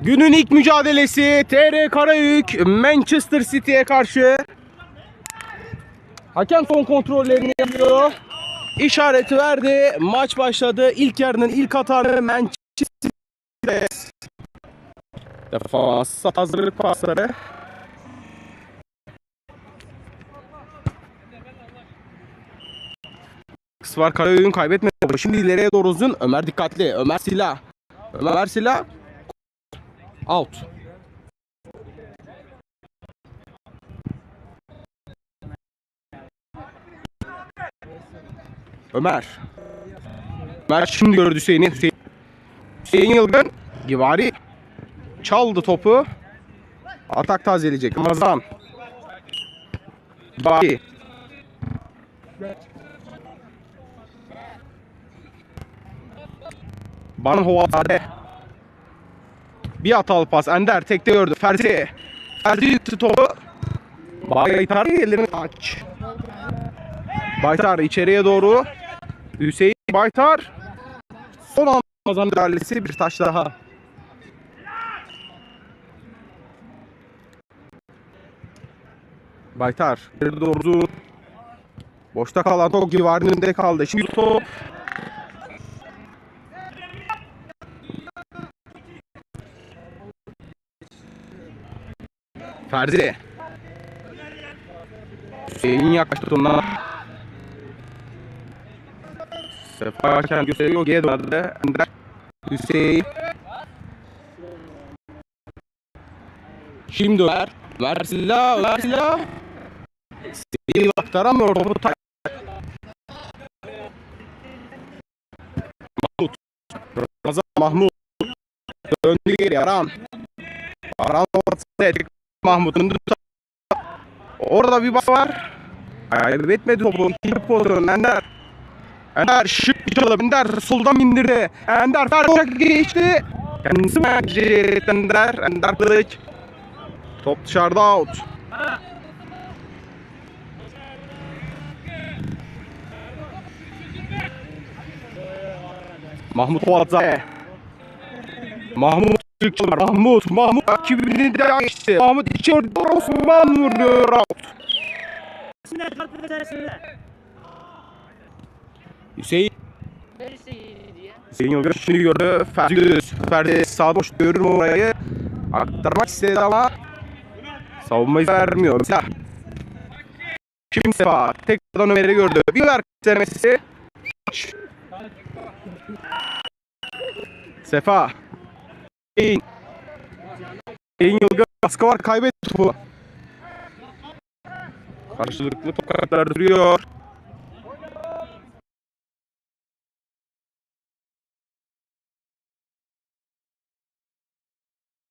Günün ilk mücadelesi TR Karayük Manchester City'ye karşı. Hakem son kontrollerini yapıyor. İşareti verdi. Maç başladı. İlk yarının ilk hatanı Manchester City'de. Defans hazırlık pasları. Var Karayük'ün kaybetmedi. Şimdi ileriye doğru uzun. Ömer dikkatli. Ömer silah. Ömer silah. Out. Ömer. Ömer şimdi gördü Hüseyin'i. Hüseyin, Hüseyin Yılgın. Givari. Çaldı topu. Atak tazeleyecek. Ramazan. Givari. Ban Hovade. Bir hatalı pas. Ender tekte gördü. Ferdi. Ferdi yıktı topu. Baytar ellerini aç. Baytar içeriye doğru. Hüseyin Baytar. Son an Ramazan bir taş daha. Baytar. İleri doğru. Boşta kalan top Givar'ın önünde kaldı. Şimdi top. Ferdi. Hüseyin yaklaştı ondan. Sefa hakem gösteriyor. Geri döndü. Ender. Hüseyin. Şimdi Ömer. Ömer silah. Ömer silah. Seyir aktaramıyor topu. tak- Mahmut. Ramazan Mahmut. Döndü geri Aran. Aran ortasında Mahmut'un Orada bir bak var. Kaybetmedi topu. İkinci pozisyon Ender. Ender şık bir çalım. Ender soldan indirdi. Ender Ferdi geçti. Kendisi merkezi Ender. Ender kılıç. Top dışarıda out. Mahmut Fuatzaye. Mahmut Çıkçılar. Mahmut. Mahmut rakibini de geçti. Mahmut içeride Osman vuruyor out. Hüseyin. Hüseyin Yılgın şimdi gördü. Ferdi. Ferdi sağ boş görür orayı? Aktarmak istedi ama savunmayı vermiyor. Silah. Şimdi Sefa tekrardan Ömer'i gördü. Bir ver denemesi. Sefa. Hüseyin. Hüseyin Yılgın baskı var kaybetti topu. Karşılıklı top kartlar duruyor.